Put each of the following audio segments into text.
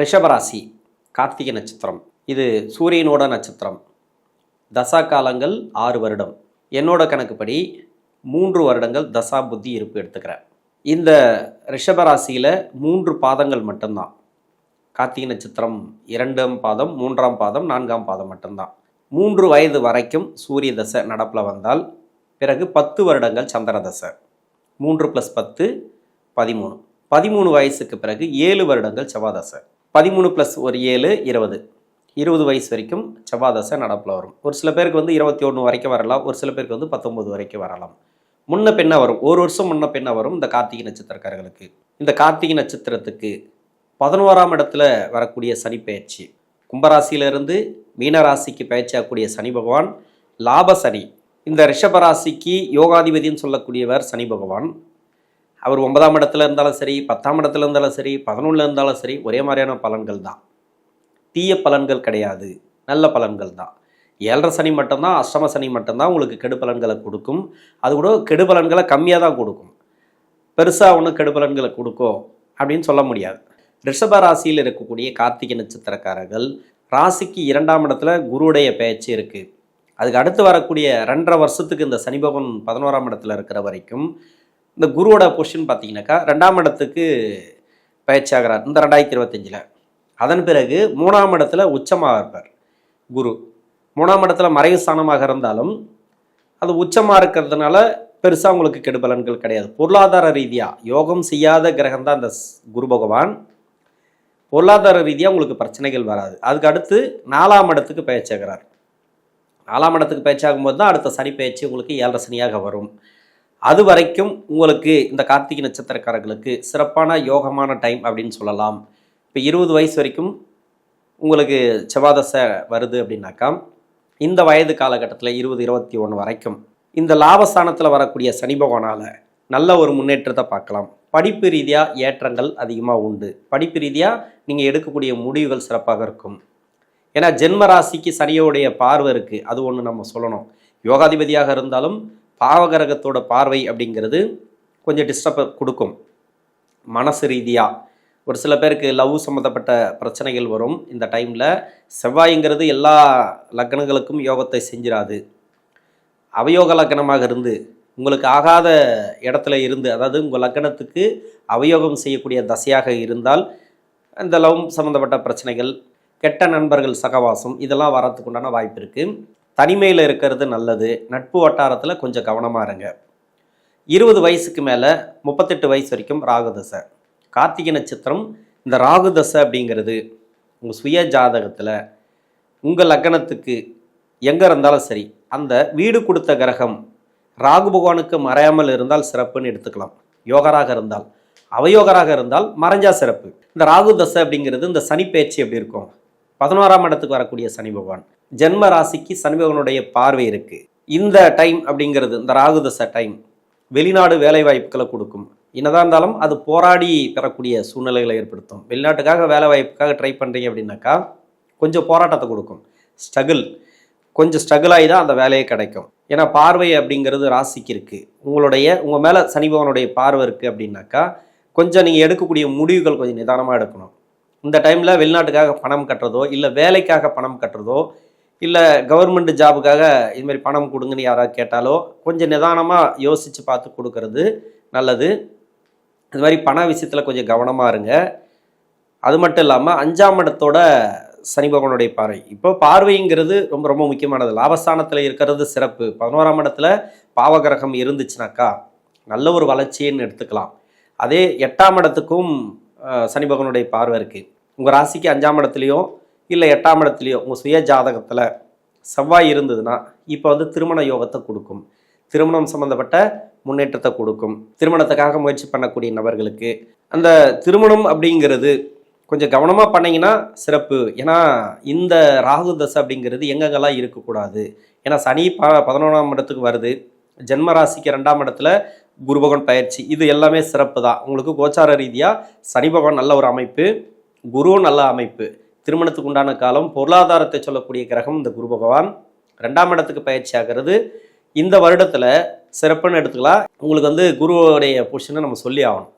ரிஷபராசி கார்த்திகை நட்சத்திரம். இது சூரியனோட நட்சத்திரம். தசா காலங்கள் ஆறு வருடம். என்னோட கணக்குப்படி மூன்று வருடங்கள் தசா புத்தி இருப்பு எடுத்துக்கிறேன். இந்த ரிஷபராசியில் மூன்று பாதங்கள் மட்டும்தான். கார்த்திகை நட்சத்திரம் இரண்டாம் பாதம் மூன்றாம் பாதம் நான்காம் பாதம் மட்டும்தான். மூன்று வயது வரைக்கும் சூரிய தசை நடப்பில் வந்தால் பிறகு பத்து வருடங்கள் சந்திர தசை. மூன்று ப்ளஸ் பத்து பதிமூணு. பதிமூணு வயசுக்கு பிறகு ஏழு வருடங்கள் செவ்வாதசை பதிமூணு ப்ளஸ் ஒரு ஏழு இருபது. இருபது வயசு வரைக்கும் செவ்வாதசை நடப்பில் வரும். ஒரு சில பேருக்கு வந்து இருபத்தி ஒன்று வரைக்கும் வரலாம் ஒரு சில பேருக்கு வந்து பத்தொம்பது வரைக்கும் வரலாம். முன்ன பெண்ணாக வரும். ஒரு வருஷம் முன்ன பெண்ணாக வரும் இந்த கார்த்திகை நட்சத்திரக்காரர்களுக்கு. இந்த கார்த்திகை நட்சத்திரத்துக்கு பதினோராம் இடத்துல வரக்கூடிய சனி பயிற்சி கும்பராசியிலிருந்து மீனராசிக்கு பயிற்சியாகக்கூடிய சனி பகவான் லாப சனி. இந்த ரிஷபராசிக்கு யோகாதிபதினு சொல்லக்கூடியவர் சனி பகவான். அவர் ஒன்பதாம் இடத்துல இருந்தாலும் சரி பத்தாம் இடத்துல இருந்தாலும் சரி பதினொன்றில் இருந்தாலும் சரி ஒரே மாதிரியான பலன்கள் தான். தீய பலன்கள் கிடையாது. நல்ல பலன்கள் தான். ஏழரை சனி மட்டும்தான் அஷ்டம சனி மட்டும்தான் உங்களுக்கு கெடு பலன்களை கொடுக்கும். அது கூட கெடு பலன்களை கம்மியாக தான் கொடுக்கும். பெருசாக ஒன்றும் கெடு பலன்களை கொடுக்கும் அப்படின்னு சொல்ல முடியாது. ரிஷப ராசியில் இருக்கக்கூடிய கார்த்திகை நட்சத்திரக்காரர்கள் ராசிக்கு இரண்டாம் இடத்துல குருவுடைய பேச்சு இருக்குது அதுக்கு அடுத்து வரக்கூடிய ரெண்டரை வருஷத்துக்கு இந்த சனி பகவான் பதினோராம் இடத்துல இருக்கிற வரைக்கும் இந்த குருவோட பொஷன் பார்த்தீங்கன்னாக்கா ரெண்டாம் இடத்துக்கு பயிற்சியாகிறார் இந்த ரெண்டாயிரத்தி இருபத்தஞ்சில். அதன் பிறகு மூணாம் இடத்துல உச்சமாக இருப்பார் குரு. மூணாம் இடத்துல மறைவு ஸ்தானமாக இருந்தாலும் அது உச்சமாக இருக்கிறதுனால பெருசாக உங்களுக்கு கெடுபலன்கள் கிடையாது. பொருளாதார ரீதியாக யோகம் செய்யாத கிரகம் தான் இந்த ஸ்- குரு பகவான். பொருளாதார ரீதியாக உங்களுக்கு பிரச்சனைகள் வராது. அதுக்கு அடுத்து நாலாம் இடத்துக்கு பயிற்சியாகிறார் நாலாம் இடத்துக்கு பயிற்சியாகும்போது தான் அடுத்த சனி பயிற்சி உங்களுக்கு ஏழரை சனியாக வரும். அது வரைக்கும் உங்களுக்கு இந்த கார்த்திகை நட்சத்திரக்காரர்களுக்கு சிறப்பான யோகமான டைம் அப்படின்னு சொல்லலாம். இப்போ இருபது வயசு வரைக்கும் உங்களுக்கு செவ்வாதசை வருது அப்படின்னாக்கா இந்த வயது காலகட்டத்தில் இருபது இருபத்தி ஒன்று வரைக்கும் இந்த லாபஸ்தானத்தில் வரக்கூடிய சனி பகவானால் நல்ல ஒரு முன்னேற்றத்தை பார்க்கலாம். படிப்பு ரீதியாக ஏற்றங்கள் அதிகமாக உண்டு. படிப்பு ரீதியாக நீங்கள் எடுக்கக்கூடிய முடிவுகள் சிறப்பாக இருக்கும். ஏன்னா ஜென்ம ராசிக்கு சனியோடைய பார்வை இருக்குது அது ஒன்று நம்ம சொல்லணும். யோகாதிபதியாக இருந்தாலும் பாவகரகத்தோட பார்வை அப்படிங்கிறது கொஞ்சம் டிஸ்டர்ப் கொடுக்கும். மனசு ரீதியாக ஒரு சில பேருக்கு லவ் சம்மந்தப்பட்ட பிரச்சனைகள் வரும். இந்த டைமில் செவ்வாய்ங்கிறது எல்லா லக்னங்களுக்கும் யோகத்தை செஞ்சிடாது அவயோக லக்னமாக இருந்து உங்களுக்கு ஆகாத இடத்துல இருந்து அதாவது உங்கள் லக்னத்துக்கு அவயோகம் செய்யக்கூடிய தசையாக இருந்தால் இந்த லவ் சம்மந்தப்பட்ட பிரச்சனைகள் கெட்ட நண்பர்கள் சகவாசம் இதெல்லாம் வரத்துக்கு உண்டான வாய்ப்பு இருக்குது தனிமையில் இருக்கிறது நல்லது. நட்பு வட்டாரத்தில் கொஞ்சம் கவனமாக இருங்க. இருபது வயசுக்கு மேலே முப்பத்தெட்டு வயசு வரைக்கும் ராகுதசை கார்த்திகை நட்சத்திரம் இந்த ராகுதசை அப்படிங்கிறது உங்கள் சுய ஜாதகத்தில் உங்கள் லக்னத்துக்கு எங்கே இருந்தாலும் சரி அந்த வீடு கொடுத்த கிரகம் ராகு பகவானுக்கு மறையாமல் இருந்தால் சிறப்புன்னு எடுத்துக்கலாம். யோகராக இருந்தால் அவயோகராக இருந்தால் மறைஞ்சா சிறப்பு. இந்த ராகு தசை அப்படிங்கிறது இந்த சனி பேச்சு எப்படி இருக்கும்? பதினோராம் இடத்துக்கு வரக்கூடிய சனி பகவான். ஜென்ம ராசிக்கு சனிபகவனுடைய பார்வை இருக்குது இந்த டைம் அப்படிங்கிறது இந்த ராகுதச டைம் வெளிநாடு வேலை வாய்ப்புகளை கொடுக்கும். என்னதான் இருந்தாலும் அது போராடி பெறக்கூடிய சூழ்நிலைகளை ஏற்படுத்தும். வெளிநாட்டுக்காக வேலை வாய்ப்புக்காக ட்ரை பண்ணுறீங்க அப்படின்னாக்கா கொஞ்சம் போராட்டத்தை கொடுக்கும். ஸ்ட்ரகிள் கொஞ்சம் ஸ்ட்ரகிள் ஆகி தான் அந்த வேலையே கிடைக்கும். ஏன்னா பார்வை அப்படிங்கிறது ராசிக்கு இருக்குது உங்களுடைய உங்கள் மேலே சனி பகவானுடைய பார்வை இருக்குது அப்படின்னாக்கா கொஞ்சம் நீங்கள் எடுக்கக்கூடிய முடிவுகள் கொஞ்சம் நிதானமாக எடுக்கணும். இந்த டைமில் வெளிநாட்டுக்காக பணம் கட்டுறதோ இல்லை வேலைக்காக பணம் கட்டுறதோ இல்லை கவர்மெண்ட் ஜாபுக்காக இதுமாதிரி பணம் கொடுங்கன்னு யாராவது கேட்டாலோ கொஞ்சம் நிதானமாக யோசித்து பார்த்து கொடுக்கறது நல்லது. இது மாதிரி பண விஷயத்தில் கொஞ்சம் கவனமாக இருங்க. அது மட்டும் இல்லாமல் அஞ்சாம் இடத்தோட சனி பகவானுடைய பார்வை. இப்போ பார்வைங்கிறது ரொம்ப ரொம்ப முக்கியமானது. லாபஸ்தானத்தில் இருக்கிறது சிறப்பு. பதினோராம் இடத்துல பாவகிரகம் இருந்துச்சுனாக்கா நல்ல ஒரு வளர்ச்சின்னு எடுத்துக்கலாம். அதே எட்டாம் இடத்துக்கும் அஹ், சனி பகவானுடைய பார்வை இருக்குது உங்கள் ராசிக்கு அஞ்சாம் இடத்துலையும் இல்லை எட்டாம் இடத்துலையோ உங்கள் சுய ஜாதகத்தில் செவ்வாய் இருந்ததுன்னா இப்போ வந்து திருமண யோகத்தை கொடுக்கும். திருமணம் சம்மந்தப்பட்ட முன்னேற்றத்தை கொடுக்கும். திருமணத்துக்காக முயற்சி பண்ணக்கூடிய நபர்களுக்கு அந்த திருமணம் அப்படிங்கிறது கொஞ்சம் கவனமாக பண்ணீங்கன்னா சிறப்பு. ஏன்னா இந்த ராகு தசை அப்படிங்கிறது எங்கெங்கெல்லாம் இருக்கக்கூடாது. ஏன்னா சனி ப பதினொன்றாம் இடத்துக்கு வருது. ஜென்ம ராசிக்கு ரெண்டாம் இடத்துல குரு பகவான் பயிற்சி இது எல்லாமே சிறப்பு தான் உங்களுக்கு கோச்சார ரீதியாக சனி பகவான் நல்ல ஒரு அமைப்பு குருவும் நல்ல அமைப்பு. திருமணத்துக்கு உண்டான காலம் பொருளாதாரத்தை சொல்லக்கூடிய கிரகம் இந்த குரு பகவான். ரெண்டாம் இடத்துக்கு பயிற்சி ஆகிறது. இந்த வருடத்தில் சிறப்புன்னு எடுத்துக்கலாம். உங்களுக்கு வந்து குருவோடைய பொசிஷனை நம்ம சொல்லி ஆகணும்.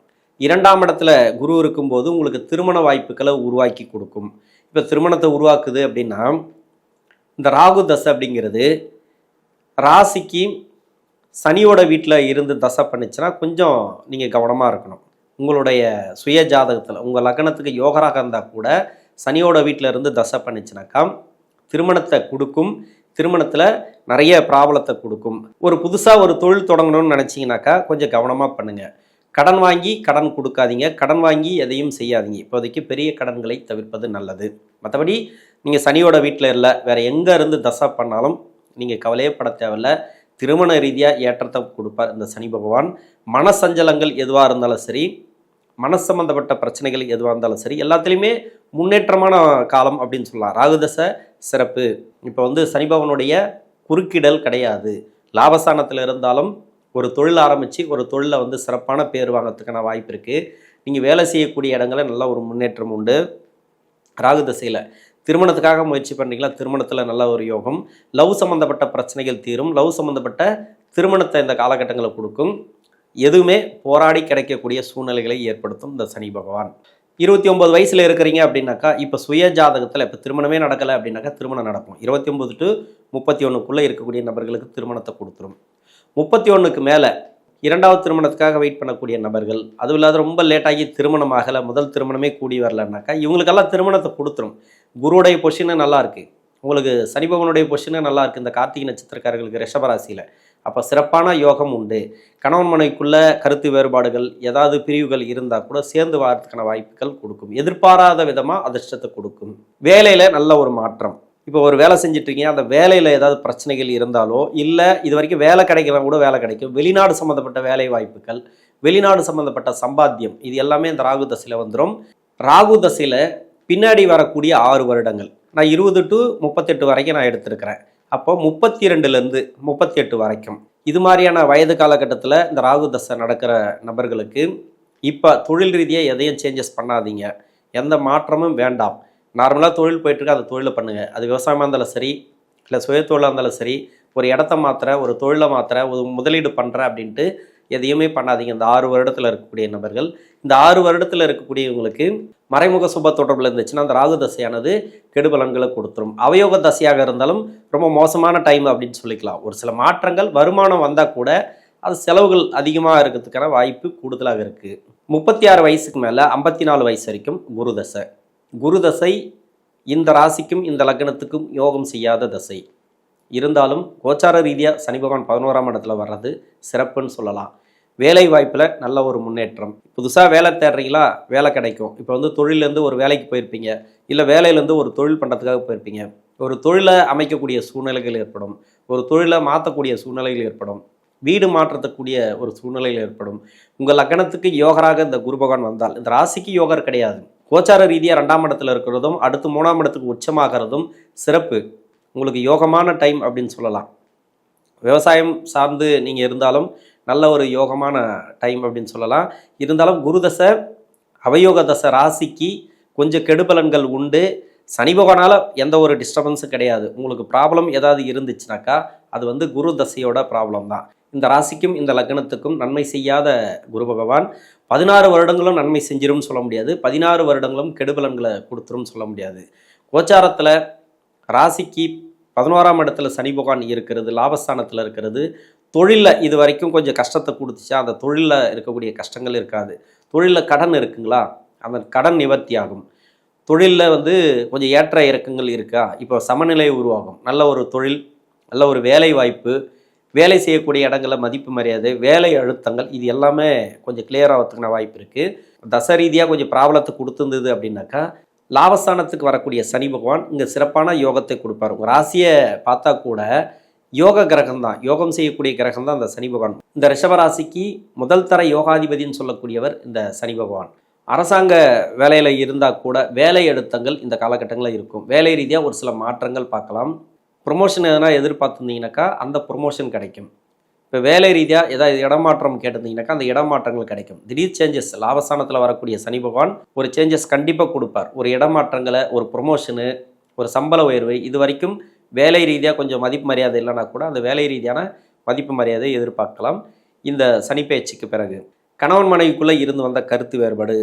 இரண்டாம் இடத்துல குரு இருக்கும்போது உங்களுக்கு திருமண வாய்ப்புகளை உருவாக்கி கொடுக்கும். இப்போ திருமணத்தை உருவாக்குது அப்படின்னா இந்த ராகு தசை அப்படிங்கிறது ராசிக்கு சனியோட வீட்டில் இருந்து தசை பண்ணிச்சுன்னா கொஞ்சம் நீங்கள் கவனமாக இருக்கணும். உங்களுடைய சுய ஜாதகத்தில் உங்கள் லக்னத்துக்கு யோகராக இருந்தால் கூட சனியோட வீட்டில் இருந்து தசை பண்ணிச்சுனாக்கா திருமணத்தை கொடுக்கும் திருமணத்தில் நிறைய ப்ராப்ளத்தை கொடுக்கும். ஒரு புதுசாக ஒரு தொழில் தொடங்கணும்னு நினச்சிங்கனாக்கா கொஞ்சம் கவனமாக பண்ணுங்கள் கடன் வாங்கி கடன் கொடுக்காதீங்க. கடன் வாங்கி எதையும் செய்யாதீங்க. இப்போதைக்கு பெரிய கடன்களை தவிர்ப்பது நல்லது. மற்றபடி நீங்கள் சனியோட வீட்டில் இல்லை வேறு எங்கே இருந்து தசை பண்ணாலும் நீங்கள் கவலையே பட தேவையில்ல. திருமண ரீதியாக ஏற்றத்தை கொடுப்பார் இந்த சனி பகவான். மனசஞ்சலங்கள் எதுவாக இருந்தாலும் சரி மனசு சம்பந்தப்பட்ட பிரச்சனைகள் எதுவாக இருந்தாலும் சரி எல்லாத்துலேயுமே முன்னேற்றமான காலம் அப்படின்னு சொல்லலாம். ராகுதசை சிறப்பு. இப்போ வந்து சனிபவனுடைய குறுக்கிடல் கிடையாது. லாபஸ்தானத்தில் இருந்தாலும் ஒரு தொழில் ஆரம்பித்து ஒரு தொழிலில் வந்து சிறப்பான பேர் வாங்கிறதுக்கான வாய்ப்பு இருக்குது நீங்கள் வேலை செய்யக்கூடிய இடங்கள நல்ல ஒரு முன்னேற்றம் உண்டு. ராகு தசையில் திருமணத்துக்காக முயற்சி பண்ணுறீங்களா திருமணத்தில் நல்ல ஒரு யோகம். லவ் சம்மந்தப்பட்ட பிரச்சனைகள் தீரும். லவ் சம்மந்தப்பட்ட திருமணத்தை இந்த காலகட்டங்களை கொடுக்கும். எதுவுமே போராடி கிடைக்கக்கூடிய சூழ்நிலைகளை ஏற்படுத்தும் இந்த சனி பகவான். இருபத்தி ஒன்பது வயசில் இருக்கிறீங்க அப்படின்னாக்கா இப்போ சுய ஜாதகத்தில் இப்போ திருமணமே நடக்கலை அப்படின்னாக்கா திருமணம் நடக்கும். இருபத்தி ஒம்பது டு முப்பத்தி ஒன்றுக்குள்ளே இருக்கக்கூடிய நபர்களுக்கு திருமணத்தை கொடுத்துரும். முப்பத்தி ஒன்றுக்கு மேலே இரண்டாவது திருமணத்துக்காக வெயிட் பண்ணக்கூடிய நபர்கள் அதுவும் இல்லாத ரொம்ப லேட்டாகி திருமணம் ஆகலை முதல் திருமணமே கூடி வரலன்னாக்கா இவங்களுக்கெல்லாம் திருமணத்தை கொடுத்துரும். குருவுடைய பொசிஷனு நல்லாயிருக்கு உங்களுக்கு சனிபகவனுடைய பகவானுடைய நல்லாயிருக்கு இந்த கார்த்திகை நட்சத்திரக்காரர்களுக்கு ரிஷபராசியில் அப்போ சிறப்பான யோகம் உண்டு. கணவன் மனைக்குள்ள கருத்து வேறுபாடுகள் ஏதாவது பிரிவுகள் இருந்தால் கூட சேர்ந்து வாரத்துக்கான வாய்ப்புகள் கொடுக்கும். எதிர்பாராத விதமாக அதிர்ஷ்டத்தை கொடுக்கும். வேலையில் நல்ல ஒரு மாற்றம். இப்போ ஒரு வேலை செஞ்சுட்டு இருக்கீங்க அந்த வேலையில் ஏதாவது பிரச்சனைகள் இருந்தாலோ இல்லை இது வரைக்கும் வேலை கிடைக்கிறவங்க கூட வேலை கிடைக்கும். வெளிநாடு சம்மந்தப்பட்ட வேலை வாய்ப்புகள் வெளிநாடு சம்மந்தப்பட்ட சம்பாத்தியம் இது எல்லாமே இந்த ராகு தசையில் வந்துடும் ராகு தசையில் பின்னாடி வரக்கூடிய ஆறு வருடங்கள். நான் இருபது டு முப்பத்தெட்டு வரைக்கும் நான் எடுத்திருக்கிறேன். அப்போ முப்பத்தி ரெண்டுலேருந்து முப்பத்தி எட்டு வரைக்கும். இது மாதிரியான வயது காலகட்டத்தில் இந்த ராகு தசை நடக்கிற நபர்களுக்கு இப்போ தொழில் ரீதியாக எதையும் சேஞ்சஸ் பண்ணாதீங்க. எந்த மாற்றமும் வேண்டாம். நார்மலாக தொழில் போயிட்டுருக்கு அந்த தொழிலை பண்ணுங்கள் அது விவசாயமாக இருந்தாலும் சரி இல்லை சுயத்தொழிலாக இருந்தாலும் சரி ஒரு இடத்த மாத்திர ஒரு தொழிலை மாத்திர ஒரு முதலீடு பண்ணுற அப்படின்ட்டு எதையுமே பண்ணாதீங்க. இந்த ஆறு வருடத்தில் இருக்கக்கூடிய நபர்கள். இந்த ஆறு வருடத்தில் இருக்கக்கூடியவங்களுக்கு மறைமுக சுப தொடர்பில் இருந்துச்சுன்னா அந்த ராகு தசையானது கெடுபலன்களை கொடுத்துரும். அவயோக தசையாக இருந்தாலும் ரொம்ப மோசமான டைம் அப்படின்னு சொல்லிக்கலாம். ஒரு சில மாற்றங்கள் வருமானம் வந்தால் கூட அது செலவுகள் அதிகமாக இருக்கிறதுக்கான வாய்ப்பு கூடுதலாக இருக்குது முப்பத்தி ஆறு வயசுக்கு மேலே ஐம்பத்தி நாலு வயசு வரைக்கும் குரு தசை. குரு தசை இந்த ராசிக்கும் இந்த லக்னத்துக்கும் யோகம் செய்யாத தசை. இருந்தாலும் கோச்சார ரீதியாக சனி பகவான் பதினோராம் இடத்துல வர்றது சிறப்புன்னு சொல்லலாம். வேலை வாய்ப்பில் நல்ல ஒரு முன்னேற்றம். புதுசாக வேலை தேடுறீங்களா? வேலை கிடைக்கும். இப்போ வந்து தொழிலேருந்து ஒரு வேலைக்கு போயிருப்பீங்க. இல்லை வேலையிலேருந்து ஒரு தொழில் பண்ணுறதுக்காக போயிருப்பீங்க. ஒரு தொழிலை அமைக்கக்கூடிய சூழ்நிலைகள் ஏற்படும். ஒரு தொழிலை மாற்றக்கூடிய சூழ்நிலைகள் ஏற்படும். வீடு மாற்றத்தக்கூடிய ஒரு சூழ்நிலைகள் ஏற்படும். உங்கள் லக்கணத்துக்கு யோகராக இந்த குரு பகவான் வந்தால் இந்த ராசிக்கு யோகர் கிடையாது. கோச்சார ரீதியாக ரெண்டாம் இடத்துல இருக்கிறதும் அடுத்து மூணாம் இடத்துக்கு உச்சமாகிறதும் சிறப்பு. உங்களுக்கு யோகமான டைம் அப்படின்னு சொல்லலாம். விவசாயம் சார்ந்து நீங்கள் இருந்தாலும் நல்ல ஒரு யோகமான டைம் அப்படின்னு சொல்லலாம். இருந்தாலும் குருதசை அவயோக தசை ராசிக்கு கொஞ்சம் கெடுபலன்கள் உண்டு. சனி பகவானால் எந்த ஒரு டிஸ்டர்பன்ஸும் கிடையாது. உங்களுக்கு ப்ராப்ளம் ஏதாவது இருந்துச்சுனாக்கா அது வந்து குரு தசையோட ப்ராப்ளம் தான். இந்த ராசிக்கும் இந்த லக்னத்துக்கும் நன்மை செய்யாத குரு பகவான். பதினாறு வருடங்களும் நன்மை செஞ்சிரும்னு சொல்ல முடியாது. பதினாறு வருடங்களும் கெடுபலன்களை கொடுத்துரும் சொல்ல முடியாது. கோச்சாரத்தில் ராசிக்கு பதினோராம் இடத்துல சனி பகவான் இருக்கிறது லாபஸ்தானத்தில் இருக்கிறது. தொழிலில் இது வரைக்கும் கொஞ்சம் கஷ்டத்தை கொடுத்துச்சா? அந்த தொழிலில் இருக்கக்கூடிய கஷ்டங்கள் இருக்காது. தொழிலில் கடன் இருக்குங்களா? அந்த கடன் நிவர்த்தி ஆகும் தொழிலில் வந்து கொஞ்சம் ஏற்ற இறக்கங்கள் இருக்கா? இப்போ சமநிலை உருவாகும். நல்ல ஒரு தொழில் நல்ல ஒரு வேலை வாய்ப்பு வேலை செய்யக்கூடிய இடங்களில் மதிப்பு மரியாதை வேலை அழுத்தங்கள் இது எல்லாமே கொஞ்சம் கிளியர் ஆகிறதுக்கான வாய்ப்பு இருக்குது தச ரீதியாக கொஞ்சம் ப்ராப்ளத்தை கொடுத்துருந்தது அப்படின்னாக்கா லாபஸ்தானத்துக்கு வரக்கூடிய சனி பகவான் இங்கே சிறப்பான யோகத்தை கொடுப்பார். உங்கள் ராசியை பார்த்தா கூட யோக கிரகம் தான் யோகம் செய்யக்கூடிய கிரகம் தான் இந்த சனி பகவான். இந்த ரிஷபராசிக்கு முதல் தர யோகாதிபதின்னு சொல்லக்கூடியவர் இந்த சனி பகவான். அரசாங்க வேலையில் இருந்தால் கூட வேலை அழுத்தங்கள் இந்த காலகட்டங்களில் இருக்கும். வேலை ரீதியாக ஒரு சில மாற்றங்கள் பார்க்கலாம். ப்ரொமோஷன் எதனா எதிர்பார்த்துருந்தீங்கன்னாக்கா அந்த ப்ரொமோஷன் கிடைக்கும். இப்போ வேலை ரீதியாக ஏதாவது இடமாற்றம் கேட்டிருந்தீங்கன்னாக்கா அந்த இடமாற்றங்கள் கிடைக்கும். திடீர் சேஞ்சஸ் லாபஸ்தானத்தில் வரக்கூடிய சனி பகவான் ஒரு சேஞ்சஸ் கண்டிப்பாக கொடுப்பார். ஒரு இடமாற்றங்களை ஒரு ப்ரொமோஷனு ஒரு சம்பள உயர்வு இது வரைக்கும் வேலை ரீதியாக கொஞ்சம் மதிப்பு மரியாதை இல்லைனா கூட அந்த வேலை ரீதியான மதிப்பு மரியாதை எதிர்பார்க்கலாம். இந்த சனி பயிற்சிக்கு பிறகு கணவன் மனைவிக்குள்ளே இருந்து வந்த கருத்து வேறுபாடு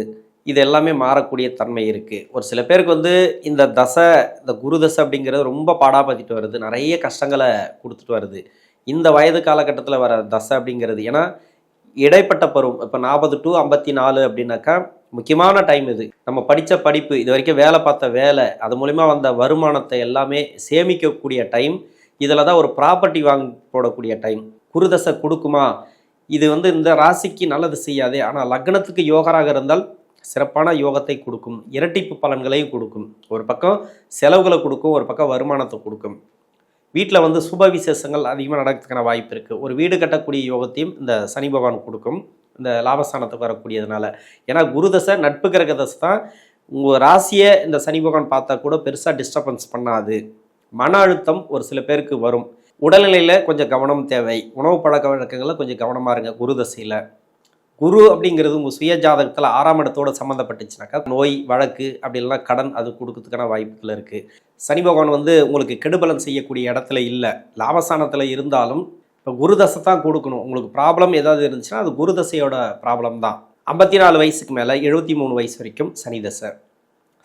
இது எல்லாமே மாறக்கூடிய தன்மை இருக்குது ஒரு சில பேருக்கு வந்து இந்த தசை இந்த குரு தசை அப்படிங்கிறது ரொம்ப பாடாபத்திட்டு வருது. நிறைய கஷ்டங்களை கொடுத்துட்டு வருது. இந்த வயது காலகட்டத்தில் வர தசை அப்படிங்கிறது ஏன்னா இடைப்பட்ட பருவம் இப்போ நாற்பது டு ஐம்பத்தி நாலு அப்படின்னாக்கா முக்கியமான டைம் இது. நம்ம படித்த படிப்பு இது வரைக்கும் வேலை பார்த்த வேலை அது மூலிமா வந்த வருமானத்தை எல்லாமே சேமிக்கக்கூடிய டைம் இதில் தான் ஒரு ப்ராப்பர்ட்டி வாங்கி போடக்கூடிய டைம் குருதசை கொடுக்குமா? இது வந்து இந்த ராசிக்கு நல்லது செய்யாதே. ஆனால் லக்னத்துக்கு யோகராக இருந்தால் சிறப்பான யோகத்தை கொடுக்கும். இரட்டிப்பு பலன்களையும் கொடுக்கும். ஒரு பக்கம் செலவுகளை கொடுக்கும் ஒரு பக்கம் வருமானத்தை கொடுக்கும். வீட்டில் வந்து சுப விசேஷங்கள் அதிகமாக நடக்கிறதுக்கான வாய்ப்பு இருக்குது ஒரு வீடு கட்டக்கூடிய யோகத்தையும் இந்த சனி பகவான் கொடுக்கும். இந்த லாபஸ்தானத்துக்கு வரக்கூடியதுனால. ஏன்னா குருதசை நட்பு கிரக தசை தான். உங்கள் ராசியை இந்த சனி பகவான் பார்த்தா கூட பெருசாக டிஸ்டர்பன்ஸ் பண்ணாது. மன அழுத்தம் ஒரு சில பேருக்கு வரும். உடல்நிலையில் கொஞ்சம் கவனம் தேவை. உணவு பழக்க வழக்கங்களில் கொஞ்சம் கவனமாக இருங்க குரு தசையில். குரு அப்படிங்கிறது உங்கள் சுய ஜாதகத்தில் ஆறாம் இடத்தோட சம்மந்தப்பட்டுச்சுனாக்கா நோய் வழக்கு அப்படி இல்லைனா கடன் அது கொடுக்கறதுக்கான வாய்ப்புகள் இருக்குது சனி பகவான் வந்து உங்களுக்கு கெடுபலம் செய்யக்கூடிய இடத்துல இல்லை. லாபஸ்தானத்தில் இருந்தாலும் இப்போ குரு தசை தான் கொடுக்கணும். உங்களுக்கு ப்ராப்ளம் ஏதாவது இருந்துச்சுன்னா அது குரு தசையோட ப்ராப்ளம் தான். ஐம்பத்தி நாலு வயசுக்கு மேலே எழுபத்தி மூணு வயசு வரைக்கும் சனி தசை.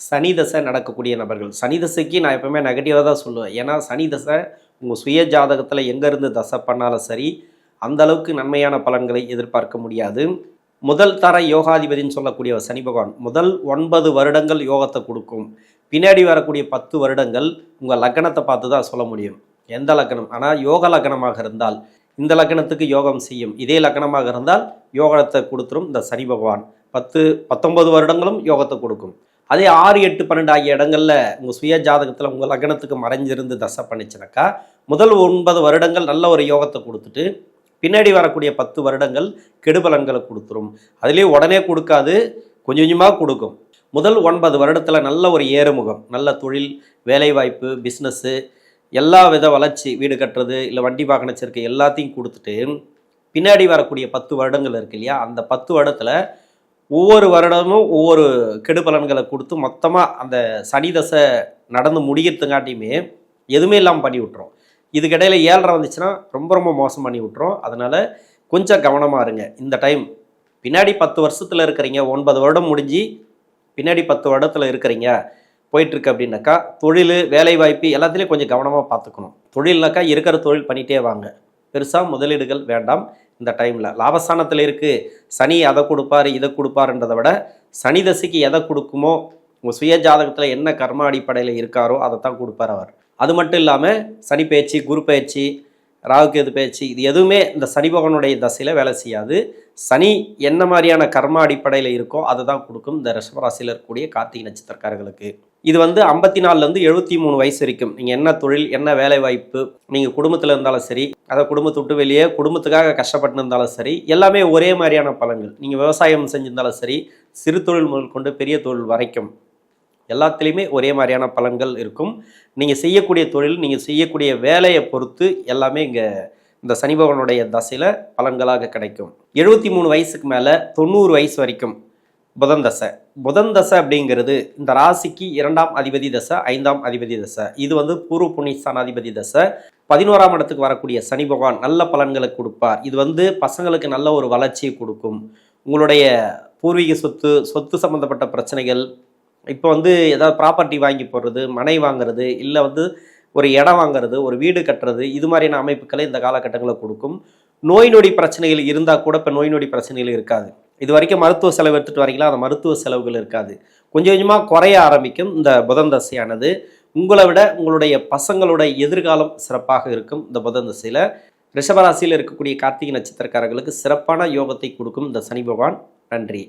சனி தசை நடக்கக்கூடிய நபர்கள். சனி தசைக்கு நான் எப்பவுமே நெகட்டிவாக தான் சொல்லுவேன். ஏன்னா சனி தசை உங்கள் சுய ஜாதகத்தில் எங்கேருந்து தசை பண்ணாலும் சரி அந்த அளவுக்கு நன்மையான பலன்களை எதிர்பார்க்க முடியாது. முதல் தர யோகாதிபதினு சொல்லக்கூடிய சனி பகவான். முதல் ஒன்பது வருடங்கள் யோகத்தை கொடுக்கும். பின்னாடி வரக்கூடிய பத்து வருடங்கள் உங்கள் லக்னத்தை பார்த்து தான் சொல்ல முடியும். எந்த லக்னம் ஆனால் யோக லக்னமாக இருந்தால் இந்த லக்னத்துக்கு யோகம் செய்யும். இதே லக்னமாக இருந்தால் யோகத்தை கொடுத்துரும் இந்த சனி பகவான். பத்து பத்தொன்பது வருடங்களும் யோகத்தை கொடுக்கும். அதே ஆறு எட்டு பன்னெண்டு ஆகிய இடங்களில் உங்கள் சுய ஜாதகத்தில் உங்கள் லக்னத்துக்கு மறைஞ்சிருந்து தசை பண்ணிச்சுனாக்கா முதல் ஒன்பது வருடங்கள் நல்ல ஒரு யோகத்தை கொடுத்துட்டு பின்னாடி வரக்கூடிய பத்து வருடங்கள் கெடுபலன்களை கொடுத்துரும். அதுலேயே உடனே கொடுக்காது கொஞ்சம் கொஞ்சமாக கொடுக்கும். முதல் ஒன்பது வருடத்தில் நல்ல ஒரு ஏறுமுகம் நல்ல தொழில் வேலைவாய்ப்பு பிஸ்னஸ்ஸு எல்லா வித வளர்ச்சி வீடு கட்டுறது இல்லை வண்டி வாகன சேர்க்கை எல்லாத்தையும் கொடுத்துட்டு பின்னாடி வரக்கூடிய பத்து வருடங்கள் இருக்கு இல்லையா? அந்த பத்து வருடத்தில் ஒவ்வொரு வருடமும் ஒவ்வொரு கெடுபலன்களை கொடுத்து மொத்தமாக அந்த சனி தசை நடந்து முடிகிறதுங்காட்டியுமே எதுவுமே இல்லாமல் பண்ணி விட்டுரும். இதுக்கிடையில் ஏழரை வந்துச்சுன்னா ரொம்ப ரொம்ப மோசம் பண்ணி விட்டுரும். அதனால் கொஞ்சம் கவனமாக இருங்க. இந்த டைம் பின்னாடி பத்து வருஷத்தில் இருக்கிறீங்க ஒன்பது வருடம் முடிஞ்சு பின்னாடி பத்து வருடத்தில் இருக்கிறீங்க. போயிட்டுருக்கு அப்படின்னாக்கா தொழில் வேலைவாய்ப்பு எல்லாத்துலேயும் கொஞ்சம் கவனமாக பார்த்துக்கணும். தொழில்னாக்கா இருக்கிற தொழில் பண்ணிகிட்டே வாங்க. பெருசாக முதலீடுகள் வேண்டாம் இந்த டைமில் லாபஸ்தானத்தில் இருக்குது சனி அதை கொடுப்பாரு இதை கொடுப்பாருன்றதை விட சனி தசைக்கு எதை கொடுக்குமோ உங்கள் சுய ஜாதகத்தில் என்ன கர்ம அடிப்படையில் இருக்காரோ அதை தான் கொடுப்பார் அவர். அது மட்டும் இல்லாமல் சனி பயிற்சி குரு பயிற்சி ராகுகேது பயிற்சி இது எதுவுமே இந்த சனி தசையில் வேலை செய்யாது. சனி என்ன மாதிரியான கர்ம அடிப்படையில் இருக்கோ அதை தான் கொடுக்கும். இந்த ரிஷபராசியில் இருக்கக்கூடிய கார்த்திகை நட்சத்திரக்காரர்களுக்கு. இது வந்து ஐம்பத்தி நாலுலேருந்து எழுபத்தி மூணு வயசு வரைக்கும். நீங்கள் என்ன தொழில் என்ன வேலை வாய்ப்பு நீங்கள் குடும்பத்தில் இருந்தாலும் சரி அதை குடும்பத்தை விட்டு வெளியே குடும்பத்துக்காக கஷ்டப்பட்டு இருந்தாலும் சரி எல்லாமே ஒரே மாதிரியான பலன்கள். நீங்கள் விவசாயம் செஞ்சிருந்தாலும் சரி சிறு தொழில் முதல் கொண்டு பெரிய தொழில் வரைக்கும் எல்லாத்துலேயுமே ஒரே மாதிரியான பலன்கள் இருக்கும். நீங்கள் செய்யக்கூடிய தொழில் நீங்கள் செய்யக்கூடிய வேலையை பொறுத்து எல்லாமே இங்கே இந்த சனி பகவானுடைய தசையில் பலன்களாக கிடைக்கும். எழுபத்தி மூணு வயசுக்கு மேலே தொண்ணூறு வயசு வரைக்கும் புதன் தசை புதன் தசை அப்படிங்கிறது இந்த ராசிக்கு இரண்டாம் அதிபதி தசை ஐந்தாம் அதிபதி தசை. இது வந்து பூர்வ புண்ணியஸ்தானாதிபதி தசை. பதினோராம் இடத்துக்கு வரக்கூடிய சனி பகவான் நல்ல பலன்களை கொடுப்பார். இது வந்து பசங்களுக்கு நல்ல ஒரு வளர்ச்சியை கொடுக்கும். உங்களுடைய பூர்வீக சொத்து சொத்து சம்மந்தப்பட்ட பிரச்சனைகள் இப்போ வந்து ஏதாவது ப்ராப்பர்ட்டி வாங்கி போடுறது மனை வாங்குறது இல்லை வந்து ஒரு இடம் வாங்குறது ஒரு வீடு கட்டுறது இது மாதிரியான அமைப்புகளை இந்த காலகட்டங்களில் கொடுக்கும். நோய் நொடி பிரச்சனைகள் இருந்தால் கூட இப்போ நோய் நொடி பிரச்சனைகள் இருக்காது. இது வரைக்கும் மருத்துவ செலவு எடுத்துகிட்டு வரீங்களா? அந்த மருத்துவ செலவுகள் இருக்காது. கொஞ்சம் கொஞ்சமாக குறைய ஆரம்பிக்கும் இந்த புதன் தசையானது உங்களை விட உங்களுடைய பசங்களோட எதிர்காலம் சிறப்பாக இருக்கும் இந்த புதன் தசையில் ரிஷபராசியில் இருக்கக்கூடிய கார்த்திகை நட்சத்திரக்காரர்களுக்கு சிறப்பான யோகத்தை கொடுக்கும் இந்த சனி பகவான். நன்றி.